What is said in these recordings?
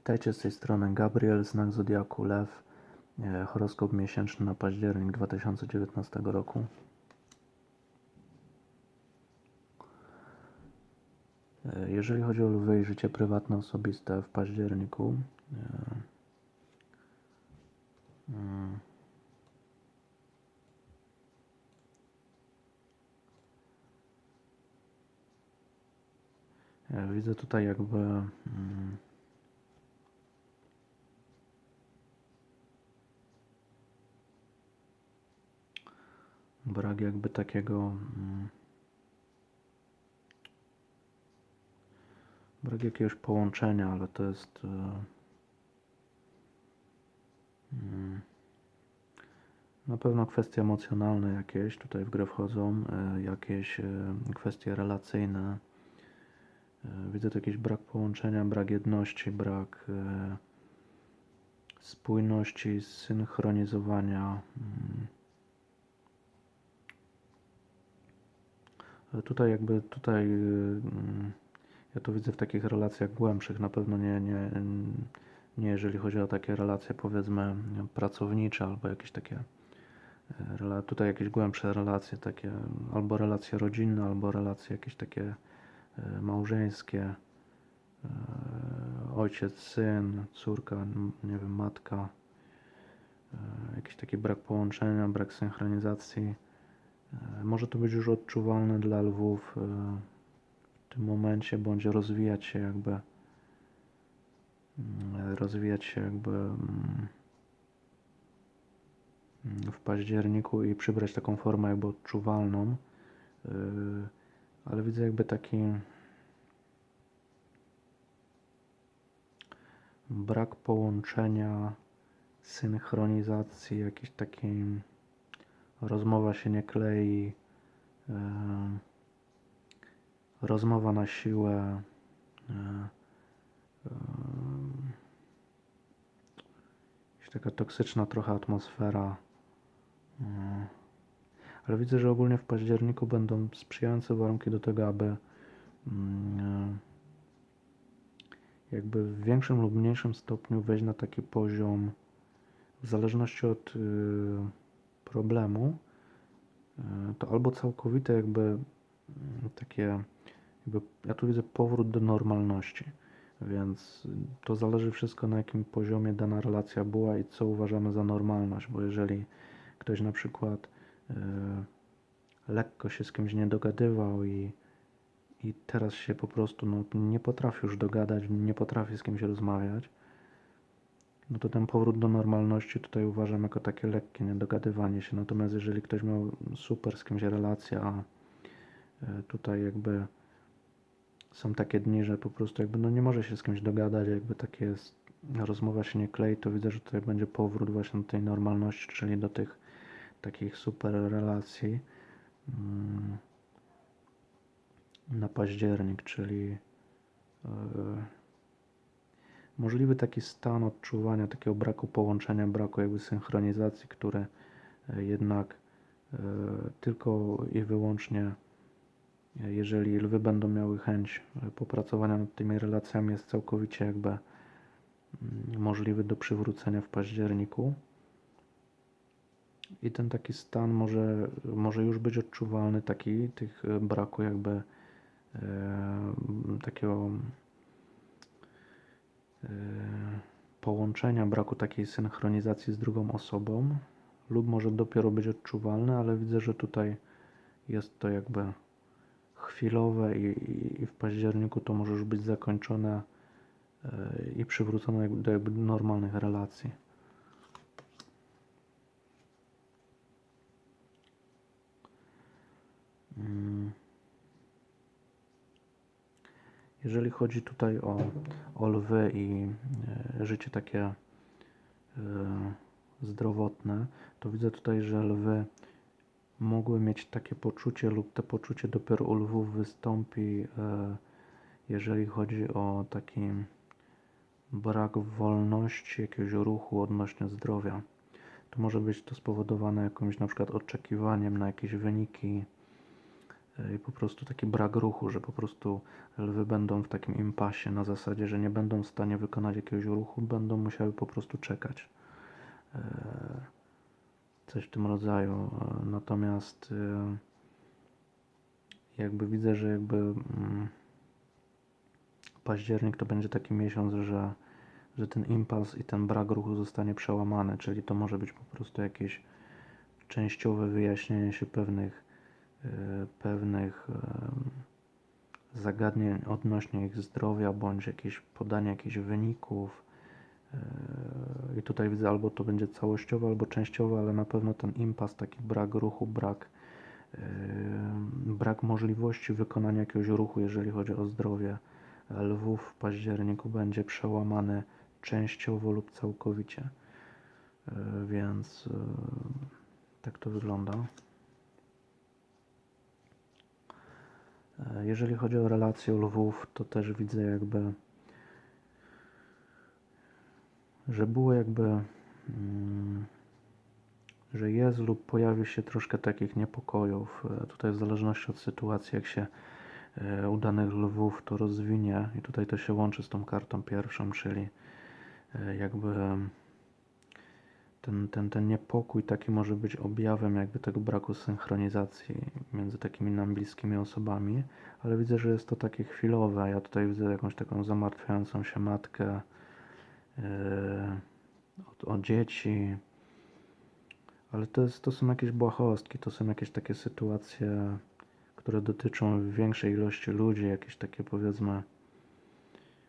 Witajcie z tej strony Gabriel, znak Zodiaku Lew, e, horoskop miesięczny na październik 2019 roku. E, Jeżeli chodzi o lwy i życie prywatne, osobiste w październiku, e, mm, widzę tutaj jakby brak jakby takiego mm, brak jakiegoś połączenia, ale to jest e, mm, na pewno kwestie emocjonalne jakieś tutaj w grę wchodzą, e, jakieś e, kwestie relacyjne. Widzę tu jakiś brak połączenia, brak jedności, brak spójności, synchronizowania. mm. Ale Tutaj jakby tutaj y, mm, ja to widzę w takich relacjach głębszych, na pewno nie, nie, nie jeżeli chodzi o takie relacje powiedzmy pracownicze albo jakieś takie rela- tutaj jakieś głębsze relacje takie albo relacje rodzinne, albo relacje jakieś takie e, małżeńskie ojciec, syn, córka, nie wiem, matka jakiś taki brak połączenia, brak synchronizacji Może to być już odczuwalne dla lwów e, w tym momencie, bądź rozwijać się jakby mm, rozwijać się jakby mm, w październiku i przybrać taką formę jakby odczuwalną. E, Ale widzę jakby taki brak połączenia, synchronizacji, jakiś taki rozmowa się nie klei, e, rozmowa na siłę, e, e, taka toksyczna trochę atmosfera. Ale widzę, że ogólnie w październiku będą sprzyjające warunki do tego, aby mm, jakby w większym lub mniejszym stopniu wejść na taki poziom, w zależności od y, problemu, e, to albo całkowite jakby mm, takie, jakby, ja tu widzę powrót do normalności, więc to zależy wszystko na jakim poziomie dana relacja była i co uważamy za normalność, bo jeżeli ktoś na przykład e, lekko się z kimś nie dogadywał i, i teraz się po prostu no, nie potrafi już dogadać, nie potrafi z kimś rozmawiać, no to ten powrót do normalności tutaj uważam jako takie lekkie niedogadywanie się. Natomiast jeżeli ktoś miał super z kimś relację, a e, tutaj jakby są takie dni, że po prostu jakby no nie może się z kimś dogadać, jakby takie jest, rozmowa się nie klei, to widzę, że tutaj będzie powrót właśnie do tej normalności, czyli do tych takich super relacji mm, na październik, czyli e, możliwy taki stan odczuwania takiego braku połączenia, braku jakby synchronizacji, które e, jednak e, tylko i wyłącznie e, jeżeli lwy będą miały chęć popracowania nad tymi relacjami jest całkowicie jakby mm, możliwy do przywrócenia w październiku. I ten taki stan może, może już być odczuwalny, taki tych braku jakby e, takiego połączenia, braku takiej synchronizacji z drugą osobą, lub może dopiero być odczuwalny, ale widzę, że tutaj jest to jakby chwilowe i, i, i w październiku to może już być zakończone e, i przywrócone do jakby normalnych relacji. Jeżeli chodzi tutaj o, o lwy i e, życie takie e, zdrowotne, to widzę tutaj, że lwy mogły mieć takie poczucie lub to poczucie dopiero u lwów wystąpi, e, jeżeli chodzi o taki brak wolności, jakiegoś ruchu odnośnie zdrowia. To może być to spowodowane jakimś na przykład oczekiwaniem na jakieś wyniki, i po prostu taki brak ruchu, że po prostu lwy będą w takim impasie na zasadzie, że nie będą w stanie wykonać jakiegoś ruchu, będą musiały po prostu czekać. E, Coś w tym rodzaju. Natomiast e, jakby widzę, że jakby mm, październik to będzie taki miesiąc, że, że ten impas i ten brak ruchu zostanie przełamany, czyli to może być po prostu jakieś częściowe wyjaśnienie się pewnych, pewnych em, zagadnień odnośnie ich zdrowia, bądź jakieś podanie jakichś wyników. E, I tutaj widzę, albo to będzie całościowe, albo częściowe, ale na pewno ten impas, taki brak ruchu, brak, e, brak możliwości wykonania jakiegoś ruchu, jeżeli chodzi o zdrowie lwów w październiku, będzie przełamany częściowo lub całkowicie. E, Więc e, tak to wygląda. Jeżeli chodzi o relacje lwów, to też widzę jakby, że było jakby, mm, że jest lub pojawi się troszkę takich niepokojów. E, Tutaj w zależności od sytuacji, jak się e, u danych lwów to rozwinie i tutaj to się łączy z tą kartą pierwszą, czyli e, jakby ten, ten, ten niepokój taki może być objawem jakby tego braku synchronizacji między takimi nam bliskimi osobami, ale widzę, że jest to takie chwilowe. Ja tutaj widzę jakąś taką zamartwiającą się matkę yy, o, o dzieci, ale to, jest, to są jakieś błahostki, to są jakieś takie sytuacje, które dotyczą większej ilości ludzi, jakieś takie powiedzmy,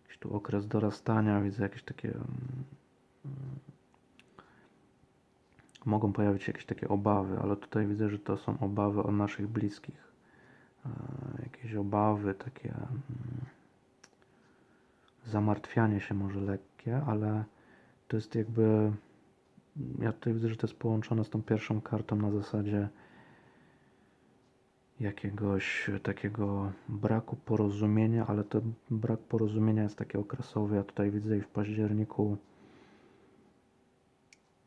jakiś tu okres dorastania, widzę jakieś takie mm, mogą pojawić się jakieś takie obawy, ale tutaj widzę, że to są obawy o naszych bliskich. E, Jakieś obawy, takie mm, zamartwianie się może lekkie, ale to jest jakby. Ja tutaj widzę, że to jest połączone z tą pierwszą kartą na zasadzie jakiegoś takiego braku porozumienia, ale to brak porozumienia jest taki okresowy. Ja tutaj widzę i w październiku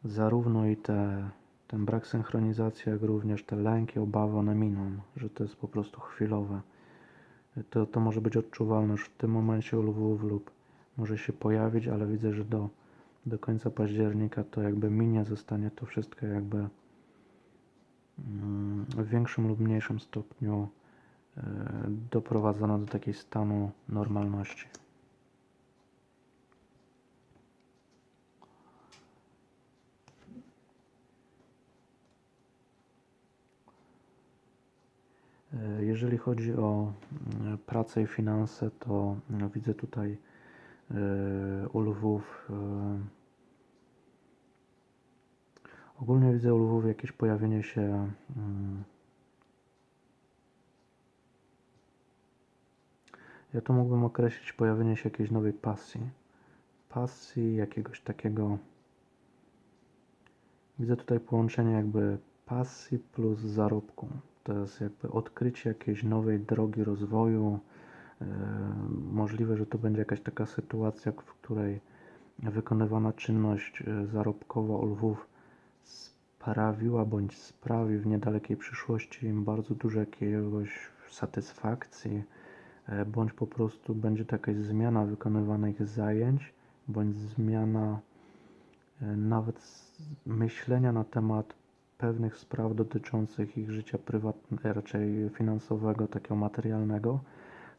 zarówno i te, ten brak synchronizacji, jak również te lęki, obawy, one miną, że to jest po prostu chwilowe. To, to może być odczuwalne już w tym momencie u lwów lub może się pojawić, ale widzę, że do, do końca października to jakby minie, zostanie to wszystko jakby mm, w większym lub mniejszym stopniu e, doprowadzone do takiej stanu normalności. Jeżeli chodzi o mm, pracę i finanse, to mm, widzę tutaj e, u lwów. e, Ogólnie widzę u lwów jakieś pojawienie się mm, Ja to mógłbym określić pojawienie się jakiejś nowej pasji. Pasji, jakiegoś takiego. Widzę tutaj połączenie jakby pasji plus zarobku. To jest jakby odkrycie jakiejś nowej drogi rozwoju. E, Możliwe, że to będzie jakaś taka sytuacja, w której wykonywana czynność e, zarobkowa u lwów sprawiła bądź sprawi w niedalekiej przyszłości im bardzo dużo jakiegoś satysfakcji, e, bądź po prostu będzie to jakaś zmiana wykonywanych zajęć, bądź zmiana nawet myślenia na temat pewnych spraw dotyczących ich życia prywatnego, raczej finansowego, takiego materialnego,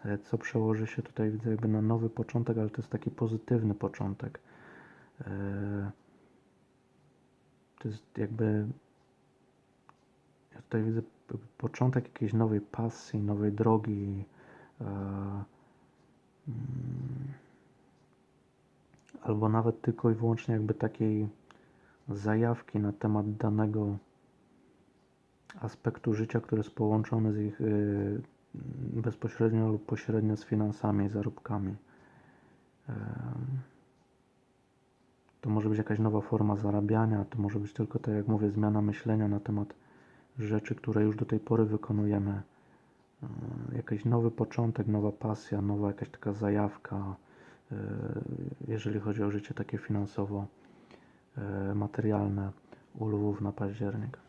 e, co przełoży się tutaj widzę jakby na nowy początek, ale to jest taki pozytywny początek. E, To jest jakby ja tutaj widzę początek jakiejś nowej pasji, nowej drogi. e, mm, Albo nawet tylko i wyłącznie jakby takiej zajawki na temat danego aspektu życia, który jest połączony z ich y, bezpośrednio lub pośrednio z finansami, zarobkami. To może być jakaś nowa forma zarabiania, to może być tylko, tak jak mówię, zmiana myślenia na temat rzeczy, które już do tej pory wykonujemy. Jakiś nowy początek, nowa pasja, nowa jakaś taka zajawka, e, jeżeli chodzi o życie takie finansowo, materialne u lwów na październik.